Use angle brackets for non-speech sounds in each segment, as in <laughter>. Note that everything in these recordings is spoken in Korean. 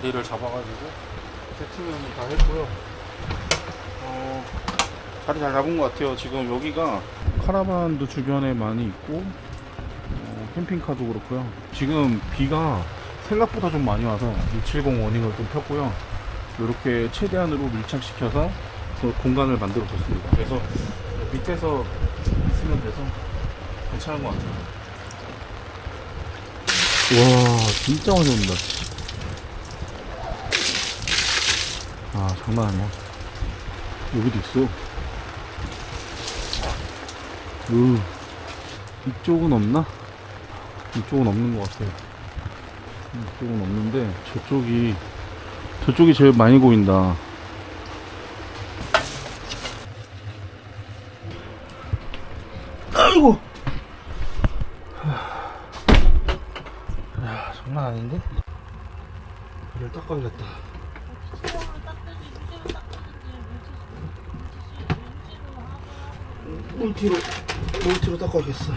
자리를 잡아가지고 세팅은 다 했고요. 어, 자리 잘 잡은 것 같아요. 지금 여기가 카라반도 주변에 많이 있고 어, 캠핑카도 그렇고요. 지금 비가 생각보다 좀 많이 와서 670 워닝을 좀 폈고요. 이렇게 최대한으로 밀착시켜서 그 공간을 만들어 줬습니다. 그래서 밑에서 있으면 돼서 괜찮은 것 같아요. 와, 진짜 온다. 아, 장난 아니야. 여기도 있어. 으, 이쪽은 없나? 이쪽은 없는 것 같아요. 이쪽은 없는데, 저쪽이, 저쪽이 제일 많이 보인다. 아이고! 야, 장난 아닌데? 이를 닦아야겠다. 물티로, 물티로 닦아야겠어.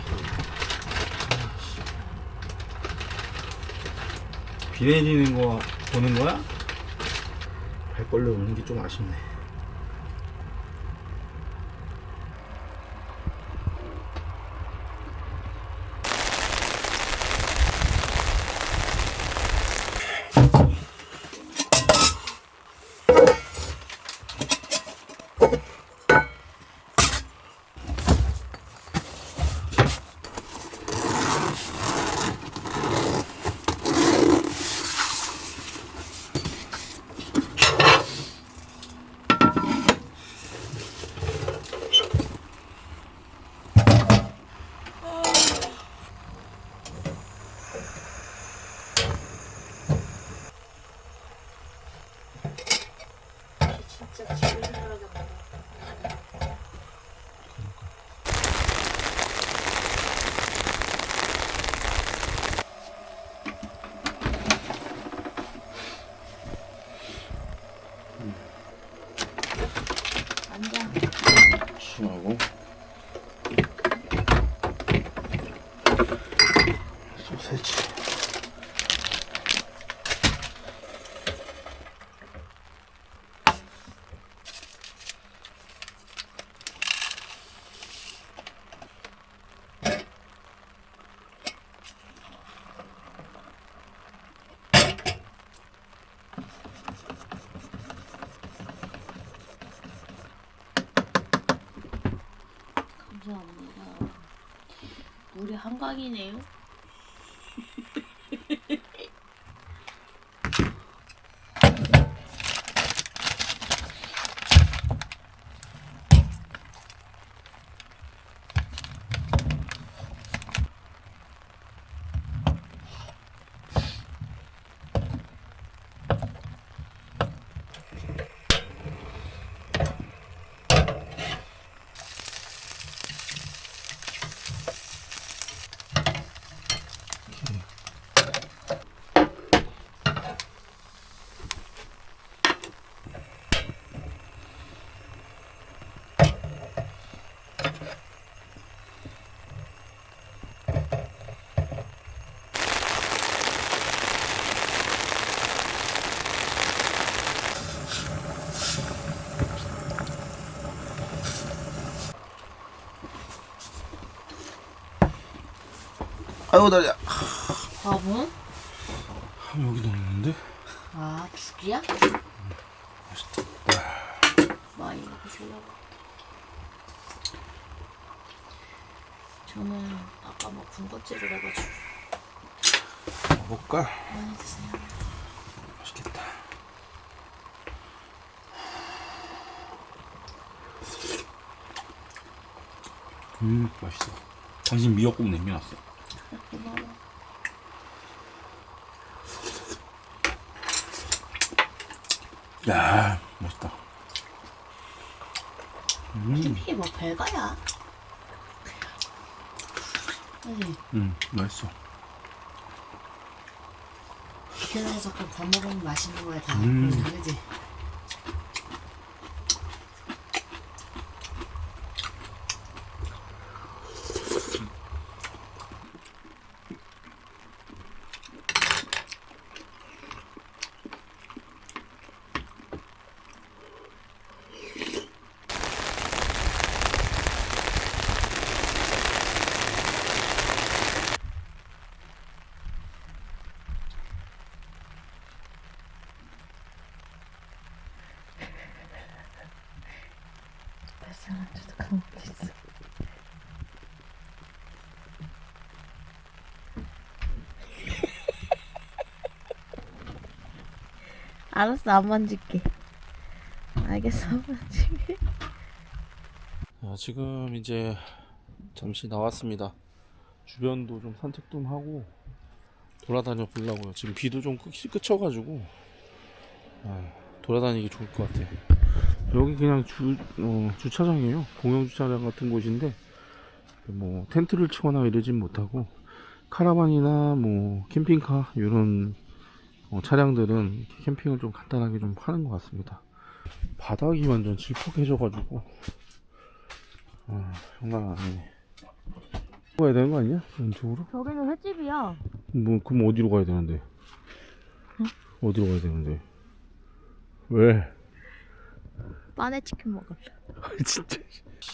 비 내리는 거 보는 거야? 발 걸려 오는 게 좀 아쉽네. 한강이네요. 아이고 다리야 밥은? 여기 넣었는데 아, 죽이야? 많이 먹으시려고. 저는 아까 막 군것질을 해가지고 먹을까? 많이 드세요. 맛있겠다 음 맛있어 당신 미역국 남겨놨어 고마워. 야 맛있다 음, 이게 뭐 별거야? 그지? 음 맛있어 기현에서 밥 먹으면 맛있는 거야 다. 음. 그지? 알았어 안 만질게. 알겠어 안 만질게. 자, 지금 이제 잠시 나왔습니다. 주변도 좀 산책 좀 하고 돌아다녀 보려고요. 지금 비도 좀 끝, 그쳐가지고 아, 돌아다니기 좋을 것 같아요. 여기 그냥 주, 어, 주차장이에요. 공영 주차장 같은 곳인데 뭐 텐트를 치거나 이러진 못하고 카라반이나 뭐 캠핑카 이런 어, 차량들은 캠핑을 좀 간단하게 좀 하는 것 같습니다. 바닥이 완전 질퍽해져가지고 아, 장난 아니네. 가야 되는 거 아니야? 왼쪽으로? 저기는 횟집이야. 뭐, 그럼 어디로 가야 되는데? 어디로 가야 되는데? 왜? 빠네 치킨 먹을래. 진짜.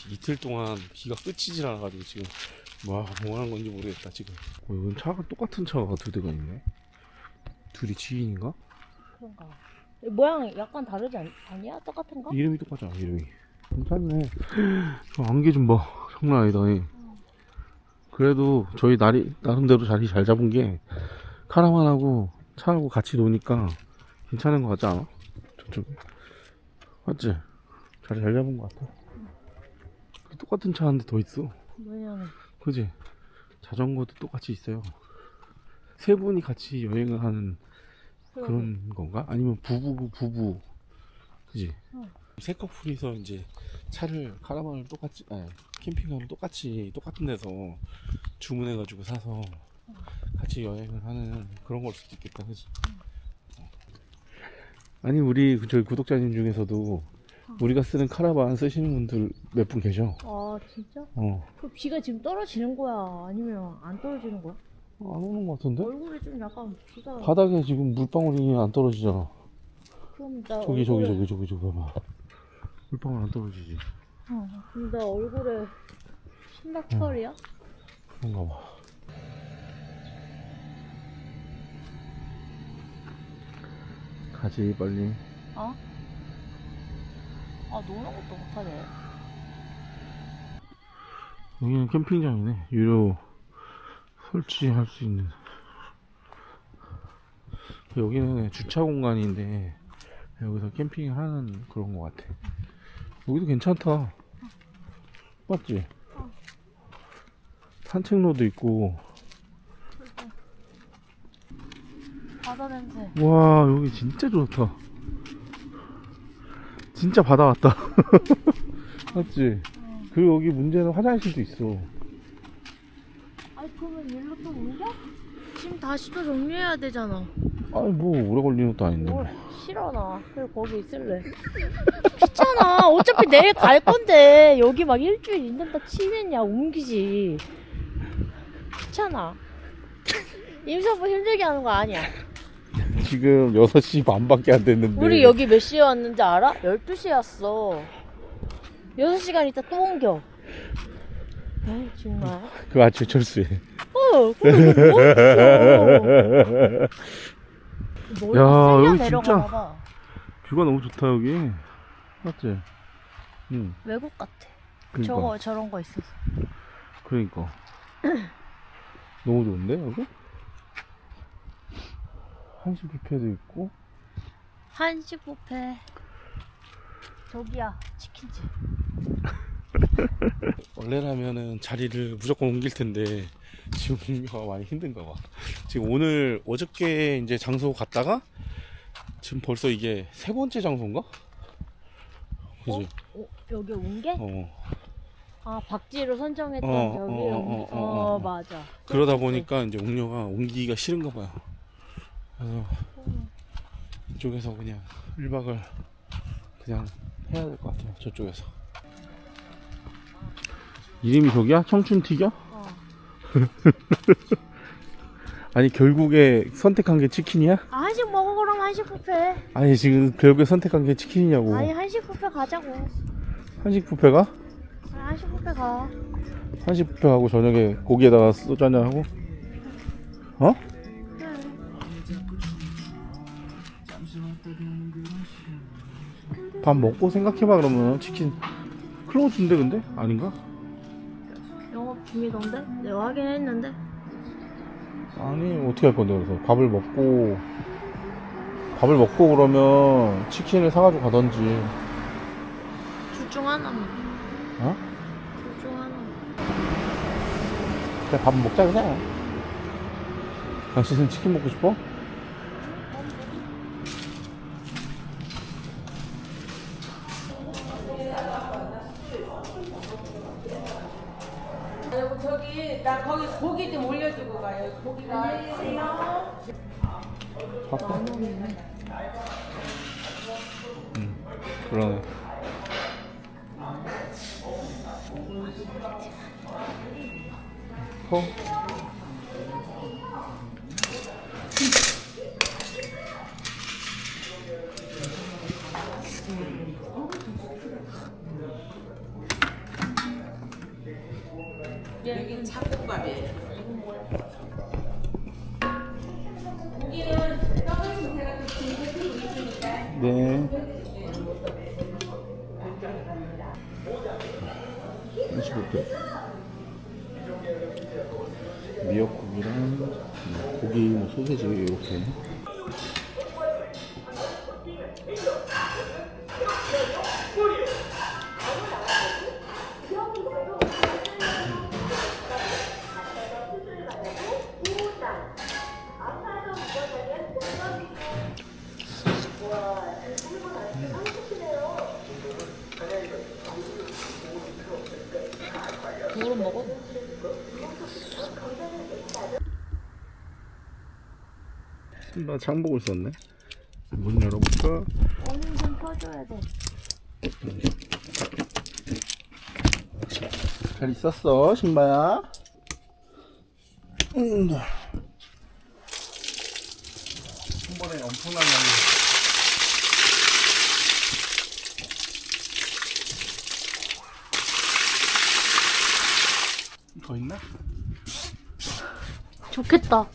이틀 동안 비가 끝이질 않아가지고 지금 와, 뭐 하는 건지 모르겠다, 지금. 어, 이건 차가 똑같은 차가 두 대가 있네. 둘이 지인인가? 그런가. 모양 약간 다르지 않, 아니야? 똑같은가? 이름이 똑같잖아, 이름이. 괜찮네. 저 안개 좀 봐. 장난 아니다. 이. 그래도 저희 날이, 나름대로 자리 잘 잡은 게 카라반하고 차하고 같이 노니까 괜찮은 것 같지 않아? 저쪽에. 맞지? 자리 잘 잡은 것 같아. 똑같은 차 한 대 더 있어. 모양은. 그지? 자전거도 똑같이 있어요. 세 분이 같이 여행을 하는 그런 건가? 아니면 부부 부부 그지? 응. 세 커플이서 이제 차를 카라반을 똑같이 아니 캠핑카를 똑같이 똑같은 데서 주문해가지고 사서 같이 여행을 하는 그런 걸 수도 있겠다, 그지? 아니 우리 그 저희 구독자님 중에서도 우리가 쓰는 카라반 쓰시는 분들 몇 분 계셔. 아 진짜? 어. 그 비가 지금 떨어지는 거야? 아니면 안 떨어지는 거야? 안 오는 것 같은데? 얼굴이 좀 약간 비가. 바닥에 지금 물방울이 안 떨어지잖아. 그럼 나 저기 저기 얼굴에- 저기 저기 저기 봐봐. 물방울 안 떨어지지. 어, 나 얼굴에 심박철이야? 그런가 봐. 가지 빨리. 어? 아 노는 것도 못하네. 여기는 캠핑장이네. 유료 설치할 수 있는. 여기는 주차 공간인데 여기서 캠핑을 하는 그런 것 같아. 여기도 괜찮다. 맞지? 산책로도 있고. 바다 냄새. 와 여기 진짜 좋다. 진짜 바다 같다. <laughs> 맞지? 그리고 여기 문제는 화장실도 있어. 그러면 일로 또 옮겨? 지금 다시 또 정리해야 되잖아. 아니 뭐 오래 걸리는 것도 아닌데. 뭘 싫어 나. 그래 거기 있을래. <laughs> 귀찮아. 어차피 내일 갈 건데 여기 막 일주일 있는다 치면야 옮기지. 귀찮아. 임산부 힘들게 하는 거 아니야. 지금 6시 반밖에 안 됐는데. 우리 여기 몇 시에 왔는지 알아? 12시에 왔어. 6시간 있다 또 옮겨. 에이, 정말. 그 아침 철수에. 어, 뭐 야, 야, 여기 진짜. 봐. 뷰가 너무 좋다 여기. 맞지? 응. 외국 같아. 그러니까. 저거 저런 거 있었어. 그러니까. <clears throat> 너무 좋은데 여기? 한식 뷔페도 있고. 한식 뷔페. 저기야 치킨집. <laughs> <laughs> 원래라면은 자리를 무조건 옮길 텐데 지금 <laughs> 옮겨가 많이 힘든가 봐. 지금 오늘 어저께 이제 장소 갔다가 지금 벌써 이게 세 번째 장소인가? 그지? 어, 여기 온 게? 어. 아 박지로 선정했던 어, 저기. 어, 어, 어, 어, 어, 어. 맞아. 그러다 보니까 이제 옥녀가 옮기기가 싫은가 봐요. 그래서 이쪽에서 그냥 1박을 그냥 해야 될 것 같아요. 저쪽에서. 이름이 저기야? 청춘튀겨? 어. <laughs> 아니 결국에 선택한 게 치킨이야? 아 한식 먹어 그럼 한식 뷔페. 아니 지금 결국에 선택한 게 치킨이냐고. 아니 한식 뷔페 가자고. 한식 뷔페 가? 아, 한식 뷔페 가. 한식 뷔페하고 저녁에 고기에다가 소주 한잔 하고? 어? 밥 먹고 생각해봐 그러면 치킨 클로즈인데 근데? 아닌가? 영업 중이던데? 내가 확인했는데. 아니 어떻게 할 건데 그래서 밥을 먹고 밥을 먹고 그러면 치킨을 사가지고 가던지. 둘 중 하나만. 어? 둘 중 하나. 그냥 밥 먹자 그냥. 당신은 치킨 먹고 싶어? 여러분 저기 나 거기 고기 좀 올려주고 가요. 고기가 안녕히 계세요. 바빠. 응, 그러네. 어? 나 장보고 있었네 문 열어볼까? 오늘 좀 펴줘야 돼. 잘 있었어 신바야 음. 한 번에 엄청나게 더 있나? 좋겠다.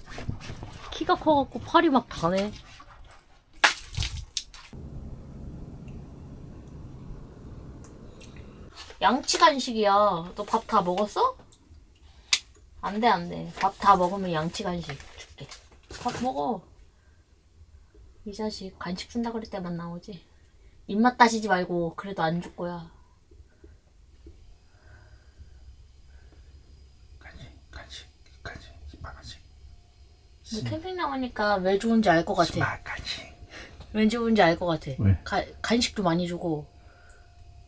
키가 커갖고 팔이 막 다네. 양치 간식이야. 너 밥 다 먹었어? 안 돼, 안 돼. 밥 다 먹으면 양치 간식 줄게. 밥 먹어. 이 자식 간식 준다 그럴 때만 나오지. 입맛 따시지 말고 그래도 안 줄 거야. 간식 간식 간식 신바간식 너 캠핑 나오니까 왜 좋은지 알 것 같아. 신바간식 왠지 좋은지 알 것 같아. 왜? 가, 간식도 많이 주고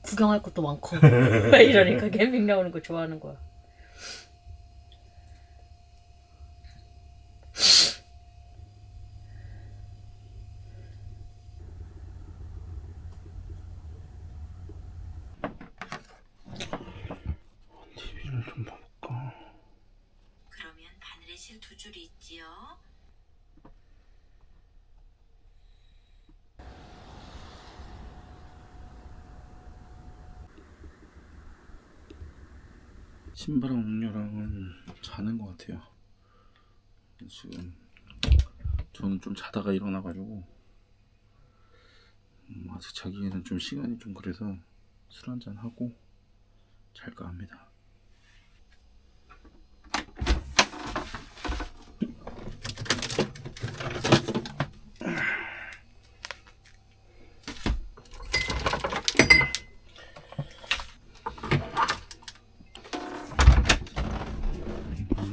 구경할 것도 많고 <laughs> 이러니까 캠핑 나오는 거 좋아하는 거야. TV를 좀 봐볼까 그러면 바늘에 실 두 줄이 있지요. 신바랑 옥녀랑은 자는 것 같아요. 지금 저는 좀 자다가 일어나가지고 음, 아직 자기에는 좀 시간이 좀 그래서 술 한잔 하고 잘까 합니다.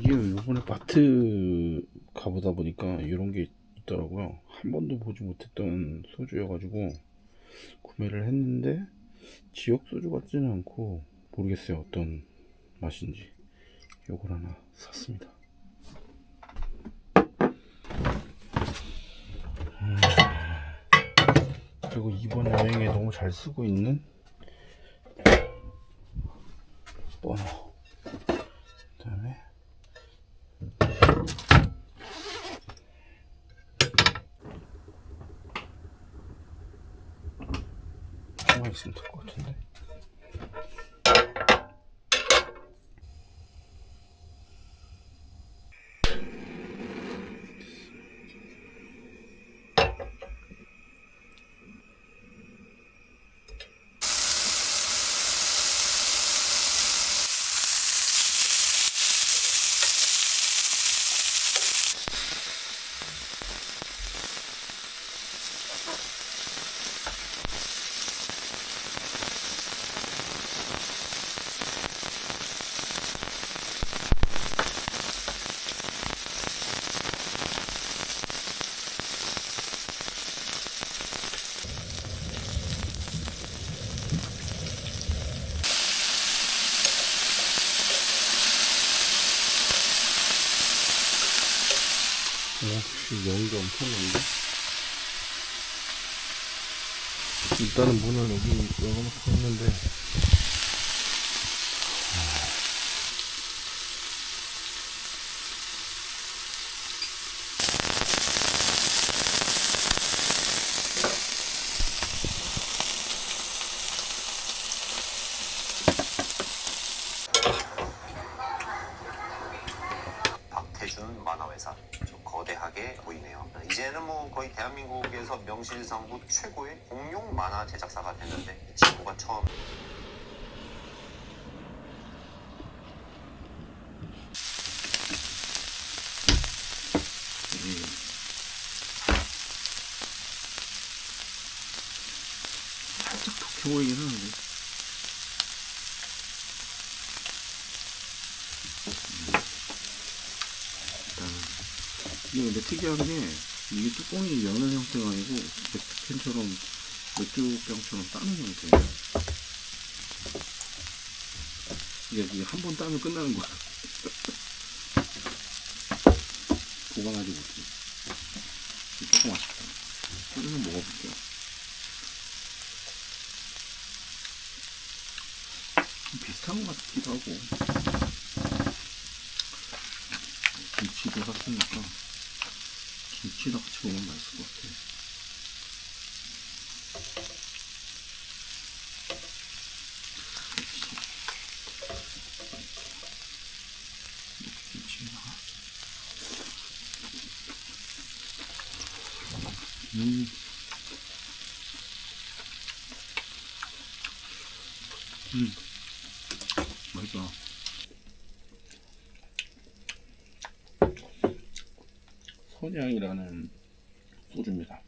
이게 이번에 마트 가 보다 보니까 이런 게 있더라고요. 한 번도 보지 못했던 소주여가지고 구매를 했는데 지역 소주 같지는 않고 모르겠어요 어떤 맛인지. 요걸 하나 샀습니다. 음, 그리고 이번 여행에 너무 잘 쓰고 있는 번호. 일단은 문을 여기 열어놓고 했는데. 박태준 만화회사 좀 거대하게 보이네요. 이제는 뭐 거의 대한민국에서 명실상부 최고의 공룡 만화 제작사가 됐는데 이 친구가 처음 하는데. 일단은 이게 근데 특이한 게 이게 뚜껑이 여는 형태가 아니고 맥주캔처럼 맥주병처럼 따는 형태예요. 이게 한 번 따면 끝나는 거야. <laughs> 보관하지 못해. 조금 아쉽다. 소리는 먹어볼게요. 비슷한 것 같기도 하고 김치도 샀으니까 김치랑 같이 먹으면 맛있을 것 같아 김치에다가 음 음. 맛있다. 선양이라는 소주입니다.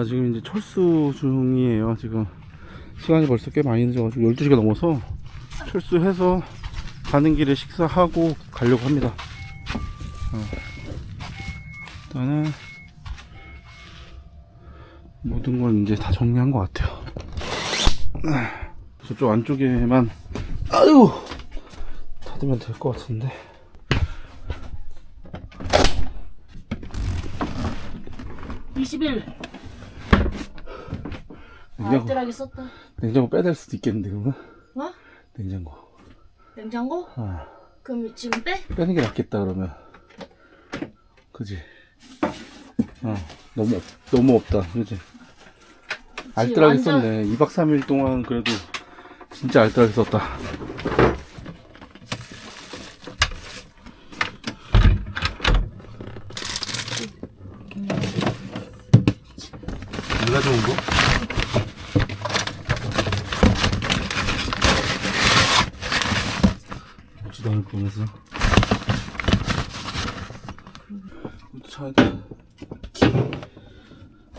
자, 지금 이제 철수 중이에요. 지금 시간이 벌써 꽤 많이 늦어가지고 12시가 넘어서 철수해서 가는 길에 식사하고 가려고 합니다. 어. 일단은 모든 걸 이제 다 정리한 것 같아요. 아, 저쪽 안쪽에만 아유 닫으면 될 것 같은데. 이십일 냉장고, 알뜰하게 썼다 냉장고 빼댈 수도 있겠는데 그러면? 어? 냉장고. 냉장고? 아, 그럼 지금 빼? 빼는 게 낫겠다 그러면. 그지? 어, 너무 없, 너무 없다. 그지? 알뜰하게 완전- 썼네. 2박 3일 동안 그래도 진짜 알뜰하게 썼다. 내가 좋은 거? 보지도 않을 거면서. 이것도 차야 돼.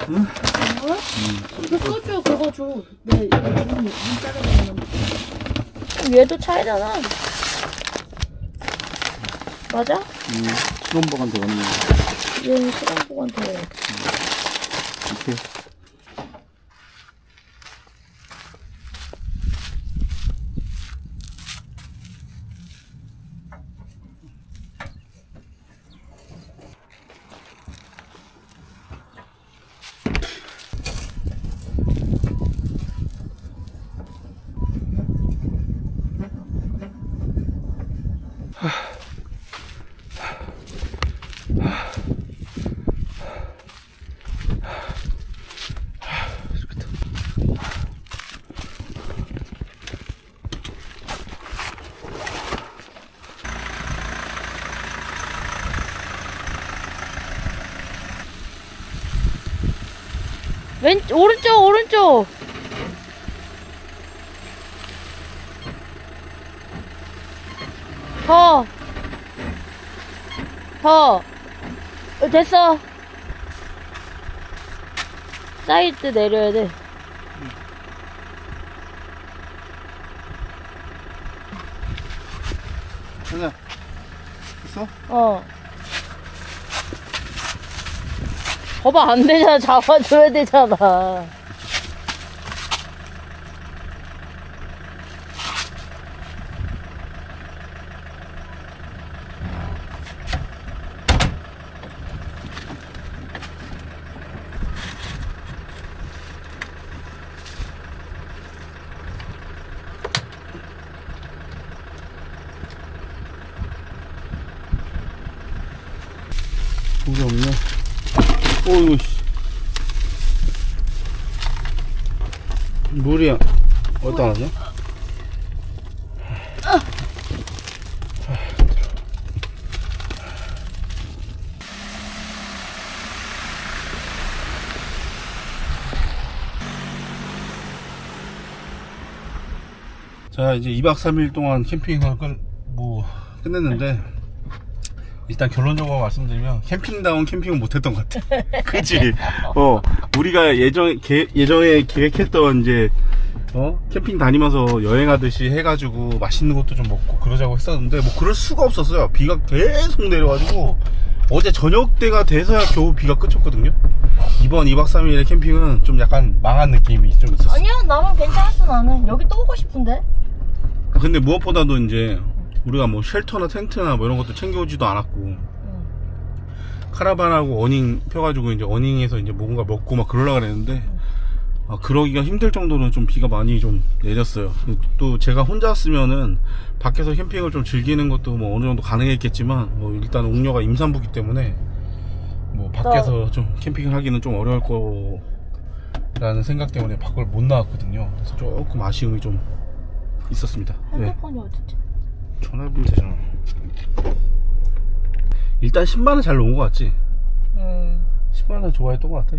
뭐야? 이거 소주 그거 줘. 내 이거 좀 차이잖아. 맞아? 음, 실온 보관 되었네. 얘는 시간 보관 돼. 이렇게. 더 더. 어, 됐어. 사이드 내려야 돼. 하나 있어? 어. 봐봐, 안 되잖아. 잡아줘야 되잖아. 물이 없네. 어이구, 씨. 물이야. 어디다 놨냐? 자, 이제 2박 3일 동안 캠핑을 끝, 뭐, 끝냈는데, 일단 결론적으로 말씀드리면 캠핑다운 캠핑은 못했던 것 같아. <laughs> 그치? 어, 우리가 예전 계, 예전에 계획했던 이제 어 캠핑 다니면서 여행하듯이 해가지고 맛있는 것도 좀 먹고 그러자고 했었는데 뭐 그럴 수가 없었어요. 비가 계속 내려가지고 어제 저녁 때가 돼서야 겨우 비가 그쳤거든요. 이번 2박 3일의 캠핑은 좀 약간 망한 느낌이 좀 있었어. 아니야, 나는 괜찮았어, 나는. 여기 또 오고 싶은데? 근데 무엇보다도 이제 우리가 뭐 쉘터나 텐트나 뭐 이런 것도 챙겨오지도 않았고 카라반하고 어닝 펴가지고 이제 어닝에서 이제 뭔가 먹고 막 그러려고 그랬는데 아, 그러기가 힘들 정도로 좀 비가 많이 좀 내렸어요. 또 제가 혼자였으면은 밖에서 캠핑을 좀 즐기는 것도 뭐 어느 정도 가능했겠지만 뭐 일단 옥녀가 임산부기 때문에 뭐 밖에서 좀 캠핑을 하기는 좀 어려울 거라는 생각 때문에 밖을 못 나왔거든요. 그래서 조금 아쉬움이 좀 있었습니다. 네. 핸드폰이 어딨지? 전화해보면 되잖아. 일단 신발은 잘 놓은 것 같지? 음. 신발은 좋아했던 것 같아.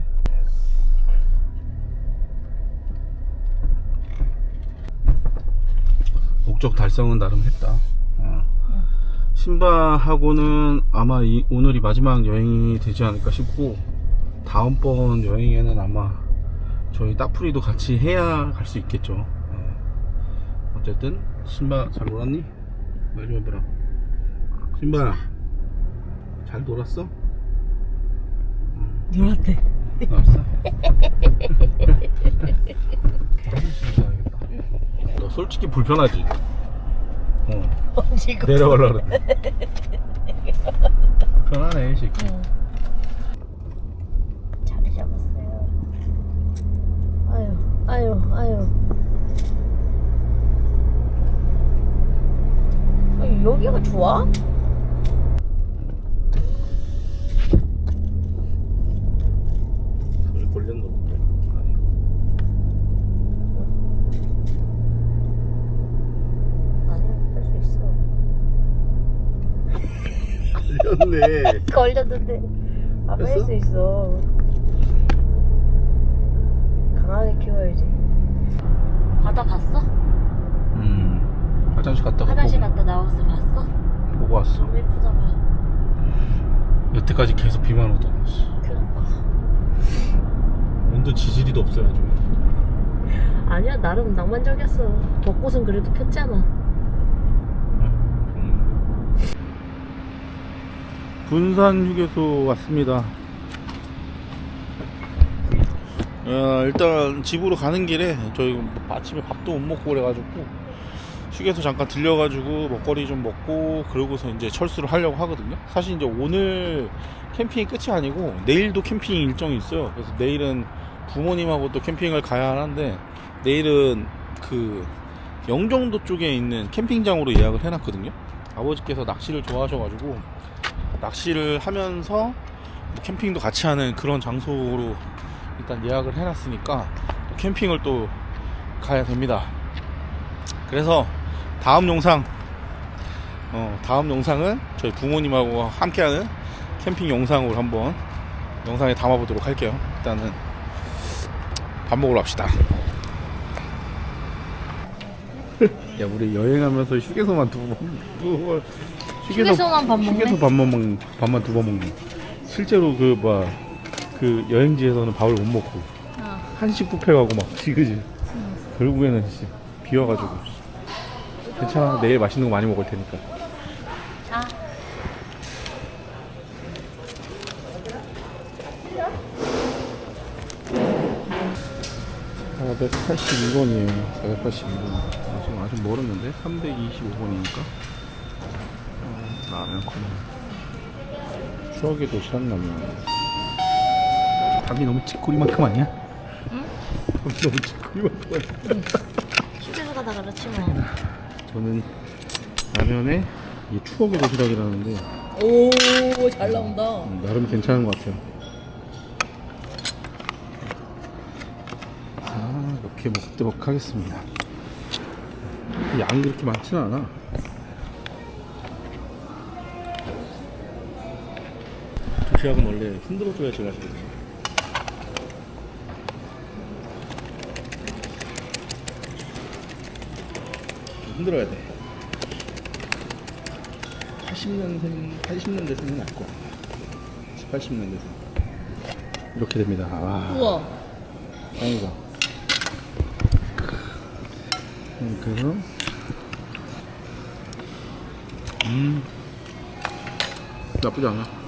목적 달성은 나름 했다. 어. 신발하고는 아마 이- 오늘이 마지막 여행이 되지 않을까 싶고 다음번 여행에는 아마 저희 따풀이도 같이 해야 갈 수 있겠죠. 어. 어쨌든 신발 잘 놀았니? 말 좀 해보라. 신발아 잘 놀았어? 놀았대. 가야겠다. <laughs> 너 솔직히 불편하지? 어. 지금. 내려가려고 그래. 편하네, 이 새끼. 자리 잡았어요. 아유, 아유, 아유. 아니, 여기가 좋아? 소리 걸렸나 보다. 아니. 아니야, 뺄수 있어. 걸렸네. <laughs> 걸렸는데 안뺄 뺐어? 수 있어. 강하게 키워야지. 바다 봤어? 음. 화장실 갔다가 화장실 보고, 갔다 나와서 봤어? 보고 왔어. 너무 예쁘잖아. 여태까지 계속 비만 오더라. 씨. 그러니까. 온도 지지리도 없어요, 아주. 아니야, 나름 낭만적이었어. 벚꽃은 그래도 폈잖아. 군산 휴게소 왔습니다. 어, 일단 집으로 가는 길에 저희 아침에 밥도 못 먹고 그래가지고 휴게소 잠깐 들려가지고 먹거리 좀 먹고 그러고서 이제 철수를 하려고 하거든요. 사실 이제 오늘 캠핑이 끝이 아니고 내일도 캠핑 일정이 있어요. 그래서 내일은 부모님하고 또 캠핑을 가야 하는데 내일은 그 영종도 쪽에 있는 캠핑장으로 예약을 해놨거든요. 아버지께서 낚시를 좋아하셔가지고 낚시를 하면서 뭐 캠핑도 같이 하는 그런 장소로 일단 예약을 해놨으니까 또 캠핑을 또 가야 됩니다. 그래서 다음 영상, 어, 다음 영상은 저희 부모님하고 함께하는 캠핑 영상으로 한번 영상에 담아보도록 할게요. 일단은 밥 먹으러 갑시다. <laughs> 야 우리 여행하면서 휴게소만 두 번, 두 번. 휴게소만 밥 먹네? 휴게소 밥만 먹, 밥만 두 번 먹네. 실제로 그 뭐, 그 여행지에서는 밥을 못 먹고 어. 한식 뷔페 가고 막 <laughs> 그지. 결국에는 씨, 비워가지고. 괜찮아. 내일 맛있는 거 많이 먹을 테니까. 자. 아, 482번이에요. 482번. 아직, 아직 멀었는데? 325번이니까. 어, 라면 코너. 추억의 도시락 라면. 닭이 너무 찌꼬리만큼 아니야? 응? 닭이 너무 찌꼬리만큼 아니야? 휴게소 가다 그렇지 뭐. 저는 라면에 이 추억의 도시락이라는데 오, 잘 나온다. 음, 나름 괜찮은 것 같아요. 아, 이렇게 먹도록 하겠습니다. 양이 그렇게 많지는 않아. 도시락은 원래 흔들어줘야 제맛이거든요 흔들어야 돼. 80년생, 80년대생은 알 거야. 80년대 생. 이렇게 됩니다. 아, 우와. 짱이다. 그래서, 음, 나쁘지 않아.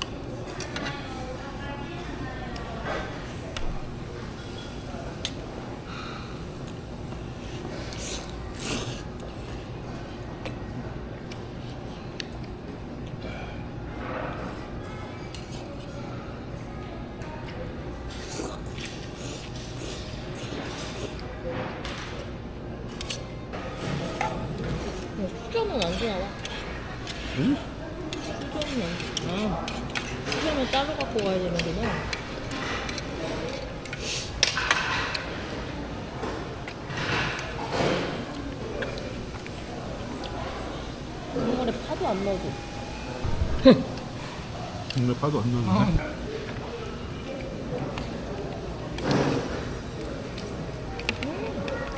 정말 파도 안 나는데.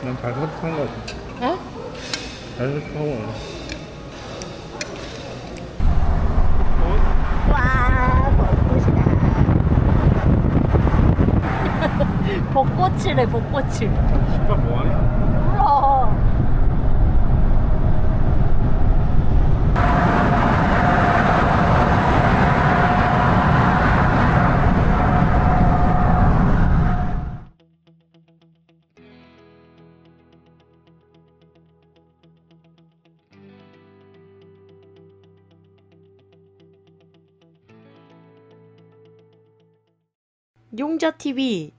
난잘 선택한 것 같아. 어? 잘 선택한 것 같아. 벚꽃이래, 벚꽃이. 신발 뭐하냐? 용자TV